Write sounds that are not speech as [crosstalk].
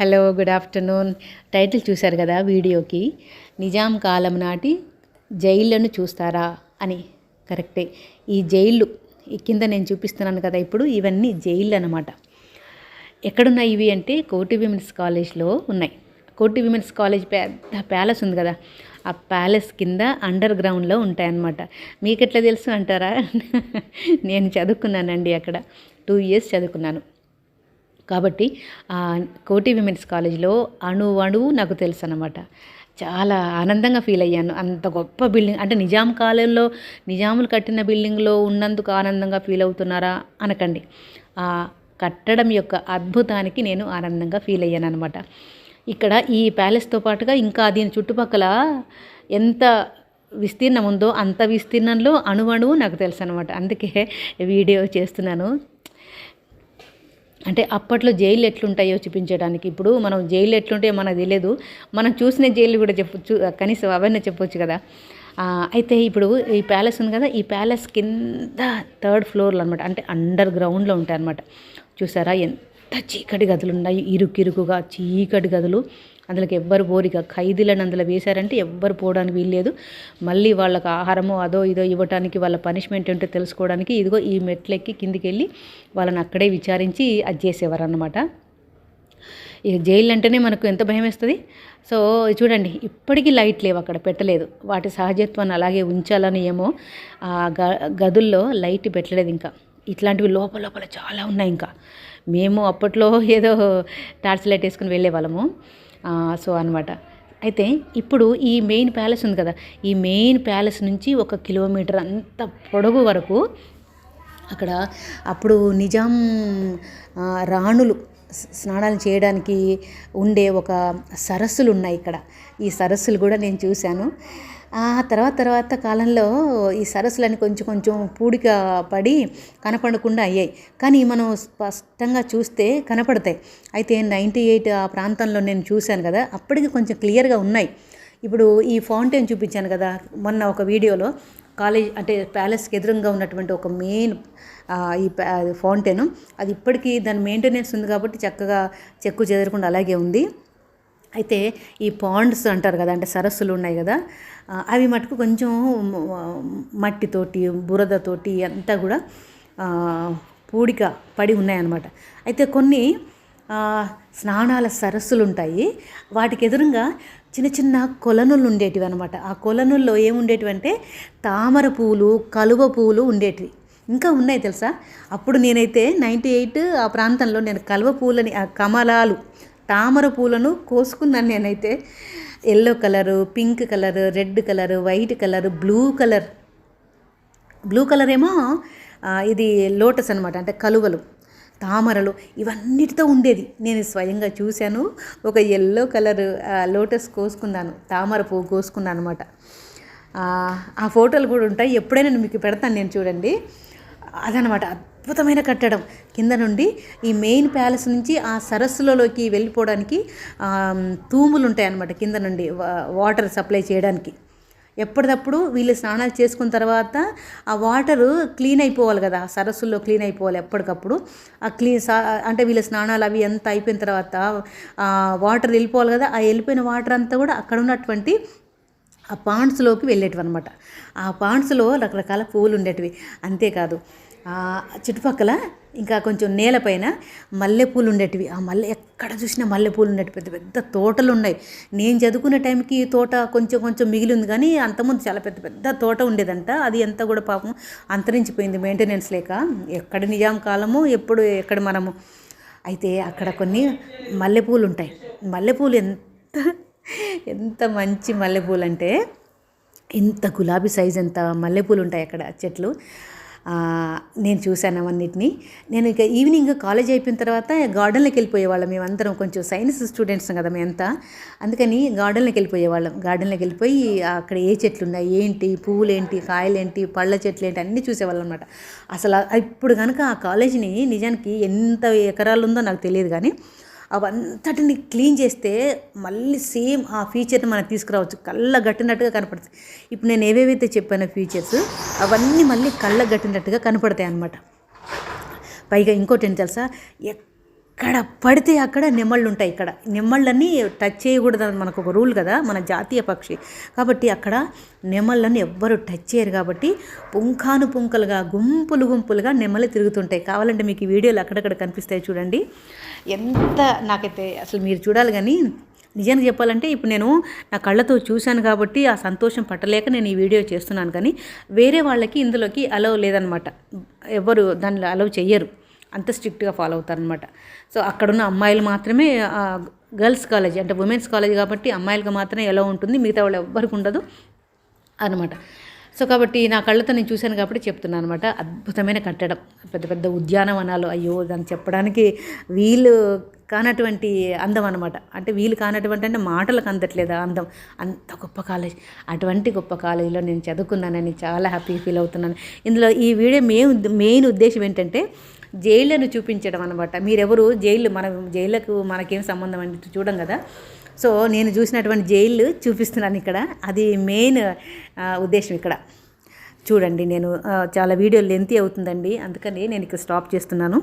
Hello good afternoon. Title చూశారు కదా వీడియోకి? నిజాం కాలం నాటి జైళ్ళను చూస్తారా అని. కరెక్టే. ఈ జైళ్ళు ఈ కింద నేను చూపిస్తున్నాను కదా ఇప్పుడు ఇవన్నీ జైళ్ళు అనమాట ఎక్కడున్నాయి ఇవి అంటే కోటి విమెన్స్ కాలేజ్లో ఉన్నాయి. కోటి విమెన్స్ కాలేజ్ పెద్ద ప్యాలెస్ ఉంది కదా ఆ ప్యాలెస్ కింద అండర్ గ్రౌండ్లో ఉంటాయన్నమాట. మీకు ఎట్లా తెలుసు అంటారా? [laughs] నేను చదువుకున్నానండి అక్కడ. టూ ఇయర్స్ చదువుకున్నాను. కాబట్టి కోటి విమెన్స్ కాలేజ్లో అణువణువు నాకు తెలుసు అనమాట చాలా ఆనందంగా ఫీల్ అయ్యాను. అంత గొప్ప బిల్డింగ్ అంటే నిజాం కాలంలో నిజాములు కట్టిన బిల్డింగ్లో ఉన్నందుకు ఆనందంగా ఫీల్ అవుతున్నారా అనకండి. ఆ కట్టడం యొక్క అద్భుతానికి నేను ఆనందంగా ఫీల్ అయ్యాను అనమాట ఇక్కడ ఈ ప్యాలెస్తో పాటుగా ఇంకా దీని చుట్టుపక్కల ఎంత విస్తీర్ణం ఉందో అంత విస్తీర్ణంలో అణువణువు నాకు తెలుసు అనమాట అందుకే వీడియో చేస్తున్నాను. అంటే అప్పట్లో జైలు ఎట్లుంటాయో చూపించడానికి. ఇప్పుడు మనం జైలు ఎట్లుంటాయో మనకు తెలియదు. మనం చూసిన జైలు కూడా చెప్పొచ్చు కనీసం అవన్నీ చెప్పొచ్చు కదా. అయితే ఇప్పుడు ఈ ప్యాలెస్ ఉంది కదా ఈ ప్యాలెస్ కింద థర్డ్ ఫ్లోర్లో అనమాట అంటే అండర్ గ్రౌండ్లో ఉంటాయి అనమాట చూసారా? ఎంత చీకటి గదులు ఉన్నాయి. ఇరుకిరుకుగా చీకటి గదులు. అందులోకి ఎవ్వరు పోరిక ఖైదీలను అందులో వేశారంటే ఎవ్వరు పోవడానికి వీల్లేదు. మళ్ళీ వాళ్ళకి ఆహారమో అదో ఇదో ఇవ్వటానికి వాళ్ళ పనిష్మెంట్ ఏంటో తెలుసుకోవడానికి ఇదిగో ఈ మెట్లెక్కి కిందికి వెళ్ళి వాళ్ళని అక్కడే విచారించి అది చేసేవారు అన్నమాట ఇక జైలు అంటేనే మనకు ఎంత భయం వేస్తుంది? సో చూడండి ఇప్పటికీ లైట్ లేవు అక్కడ పెట్టలేదు. వాటి సహజత్వాన్ని అలాగే ఉంచాలని ఏమో ఆ గ గదుల్లో లైట్ పెట్టలేదు ఇంకా. ఇట్లాంటివి లోపల లోపల చాలా ఉన్నాయి ఇంకా. మేము అప్పట్లో ఏదో టార్చ్ లైట్ వేసుకుని వెళ్ళే వాళ్ళము సో అనమాట అయితే ఇప్పుడు ఈ మెయిన్ ప్యాలెస్ ఉంది కదా ఈ మెయిన్ ప్యాలెస్ నుంచి ఒక కిలోమీటర్ అంత పొడవు వరకు అక్కడ అప్పుడు నిజాం రాణులు స్నానాలు చేయడానికి ఉండే ఒక సరస్సులు ఉన్నాయి ఇక్కడ. ఈ సరస్సులు కూడా నేను చూశాను. ఆ తర్వాత తర్వాత కాలంలో ఈ సరస్సులని కొంచెం కొంచెం పూడిక పడి కనపడకుండా అయ్యాయి. కానీ మనం స్పష్టంగా చూస్తే కనపడతాయి. అయితే నైంటీ ఎయిట్ ఆ ప్రాంతంలో నేను చూశాను కదా అప్పటికి కొంచెం క్లియర్గా ఉన్నాయి. ఇప్పుడు ఈ ఫౌంటైన్ చూపించాను కదా మొన్న ఒక వీడియోలో కాలేజ్ అంటే ప్యాలెస్కి ఎదురుగా ఉన్నటువంటి ఒక మెయిన్ ఈ ఫౌంటైన్. అది ఇప్పటికీ దాని మెయింటెనెన్స్ ఉంది కాబట్టి చక్కగా చెక్కు చెదరకుండా అలాగే ఉంది. అయితే ఈ పాండ్స్ అంటారు కదా అంటే సరస్సులు ఉన్నాయి కదా అవి మటుకు కొంచెం మట్టితోటి బురదతోటి అంతా కూడా పూడిక పడి ఉన్నాయన్నమాట. అయితే కొన్ని స్నానాల సరస్సులు ఉంటాయి. వాటికి ఎదురుగా చిన్న చిన్న కొలనులు ఉండేటివి అనమాట ఆ కొలనుల్లో ఏముండేటివి అంటే తామర పువ్వులు కలువ పువ్వులు ఉండేటివి. ఇంకా ఉన్నాయి తెలుసా? అప్పుడు నేనైతే నైంటీ ఎయిట్ ఆ ప్రాంతంలో నేను కలువ పూలని ఆ కమలాలు తామర పూలను కోసుకున్నాను నేనైతే. Yellow colour pink colour red colour white colour blue colour. Blue colour ఏమో ఇది లోటస్ అనమాట అంటే కలువలు తామరలు ఇవన్నిటితో ఉండేది. నేను స్వయంగా చూశాను ఒక ఎల్లో కలర్ లోటస్ కోసుకున్నాను తామర పువ్వు కోసుకున్నాను అనమాట ఆ ఫోటోలు కూడా ఉంటాయి. ఎప్పుడైనా నేను మీకు పెడతాను నేను చూడండి. అదనమాట అద్భుతమైన కట్టడం. కింద నుండి ఈ మెయిన్ ప్యాలెస్ నుంచి ఆ సరస్సులలోకి వెళ్ళిపోవడానికి తూములు ఉంటాయన్నమాట కింద నుండి వా- వాటర్ సప్లై చేయడానికి. ఎప్పటికప్పుడు వీళ్ళు స్నానాలు చేసుకున్న తర్వాత ఆ వాటరు క్లీన్ అయిపోవాలి కదా ఆ సరస్సుల్లో క్లీన్ అయిపోవాలి ఎప్పటికప్పుడు. ఆ క్లీన్ అంటే వీళ్ళ స్నానాలు అవి ఎంత అయిపోయిన తర్వాత ఆ వాటర్ వెళ్ళిపోవాలి కదా ఆ వెళ్ళిపోయిన వాటర్ అంతా కూడా అక్కడ ఉన్నటువంటి ఆ పాండ్స్లోకి వెళ్ళేటివి అనమాట ఆ పాండ్స్లో రకరకాల పువ్వులు ఉండేటివి. అంతేకాదు చుట్టుపక్కల ఇంకా కొంచెం నేలపైన మల్లెపూలు ఉండేటివి. ఆ మల్లె ఎక్కడ చూసినా మల్లెపూలు ఉండేవి పెద్ద పెద్ద తోటలు ఉన్నాయి. నేను చదువుకునే టైంకి ఈ తోట కొంచెం కొంచెం మిగిలి ఉంది కానీ అంతకుముందు చాలా పెద్ద పెద్ద తోట ఉండేదంట. అది ఎంత కూడా పాపం అంతరించిపోయింది మెయింటెనెన్స్ లేక. ఎక్కడ నిజాం కాలము ఎప్పుడు ఎక్కడ మనము. అయితే అక్కడ కొన్ని మల్లెపూలు ఉంటాయి. మల్లెపూలు ఎంత ఎంత మంచి మల్లెపూలు అంటే ఇంత గులాబీ సైజ్ ఎంత మల్లెపూలు ఉంటాయి అక్కడ చెట్లు. నేను చూశాను అవన్నిటిని. నేను ఇక ఈవినింగ్ కాలేజ్ అయిపోయిన తర్వాత గార్డెన్లోకి వెళ్ళిపోయేవాళ్ళం మేమందరం. కొంచెం సైన్స్ స్టూడెంట్స్ కదా మేమంతా అందుకని గార్డెన్లోకి వెళ్ళిపోయేవాళ్ళం. గార్డెన్లోకి వెళ్ళిపోయి అక్కడ ఏ చెట్లు ఉన్నాయి? ఏంటి? పువ్వులేంటి ఏంటి పళ్ళ చెట్లు ఏంటి? అన్నీ చూసేవాళ్ళం అనమాట అసలు ఇప్పుడు కనుక ఆ కాలేజీని నిజానికి ఎంత ఎకరాలు ఉందో నాకు తెలియదు కానీ అవంతటిని క్లీన్ చేస్తే మళ్ళీ సేమ్ ఆ ఫీచర్ని మనం తీసుకురావచ్చు. కళ్ళ గట్టినట్టుగా కనపడుతుంది ఇప్పుడు నేను ఏవేవైతే చెప్పానో ఫీచర్స్ అవన్నీ మళ్ళీ కళ్ళ గట్టినట్టుగా కనపడతాయి అన్నమాట. పైగా ఇంకోటి ఏంటి తెలుసా? ఎక్కడ పడితే అక్కడ నెమళ్ళు ఉంటాయి ఇక్కడ. నెమళ్ళని టచ్ చేయకూడదు అని మనకు ఒక రూల్ కదా మన జాతీయ పక్షి. కాబట్టి అక్కడ నెమళ్ళని ఎవ్వరు టచ్ చేయరు కాబట్టి పుంఖాను పుంకలుగా గుంపులు గుంపులుగా నెమలు తిరుగుతుంటాయి. కావాలంటే మీకు ఈ వీడియోలు అక్కడక్కడ కనిపిస్తాయి చూడండి. ఎంత నాకైతే అసలు మీరు చూడాలి కానీ నిజానికి చెప్పాలంటే ఇప్పుడు నేను నా కళ్ళతో చూశాను కాబట్టి ఆ సంతోషం పట్టలేక నేను ఈ వీడియో చేస్తున్నాను కానీ వేరే వాళ్ళకి ఇందులోకి అలవ్ లేదనమాట. ఎవరు దానిలో అలవ్ చెయ్యరు. అంత స్ట్రిక్ట్గా ఫాలో అవుతారనమాట సో అక్కడున్న అమ్మాయిలు మాత్రమే గర్ల్స్ కాలేజ్ అంటే ఉమెన్స్ కాలేజ్ కాబట్టి అమ్మాయిలకు మాత్రమే ఎలా ఉంటుంది మిగతా వాళ్ళు ఎవ్వరికి ఉండదు అనమాట సో కాబట్టి నా కళ్ళతో నేను చూశాను కాబట్టి చెప్తున్నాను అనమాట అద్భుతమైన కట్టడం. పెద్ద పెద్ద ఉద్యానవనాలు అయ్యో దాన్ని చెప్పడానికి వీలు కానటువంటి అందం అనమాట అంటే వీలు కానటువంటి అంటే మాటలకు అందట్లేదు ఆ అందం. అంత గొప్ప కాలేజ్. అటువంటి గొప్ప కాలేజీలో నేను చదువుకున్నానని చాలా హ్యాపీ ఫీల్ అవుతున్నాను. ఇందులో ఈ వీడియో మెయిన్ మెయిన్ ఉద్దేశం ఏంటంటే జైళ్ళను చూపించడం అనమాట మీరెవరు జైలు మన జైళ్ళకు మనకేం సంబంధం అంటే చూడం కదా సో నేను చూసినటువంటి జైలు చూపిస్తున్నాను ఇక్కడ. అది మెయిన్ ఉద్దేశం ఇక్కడ. చూడండి నేను చాలా వీడియో లెంతీ అవుతుందండి. అందుకని నేను ఇక్కడ స్టాప్ చేస్తున్నాను.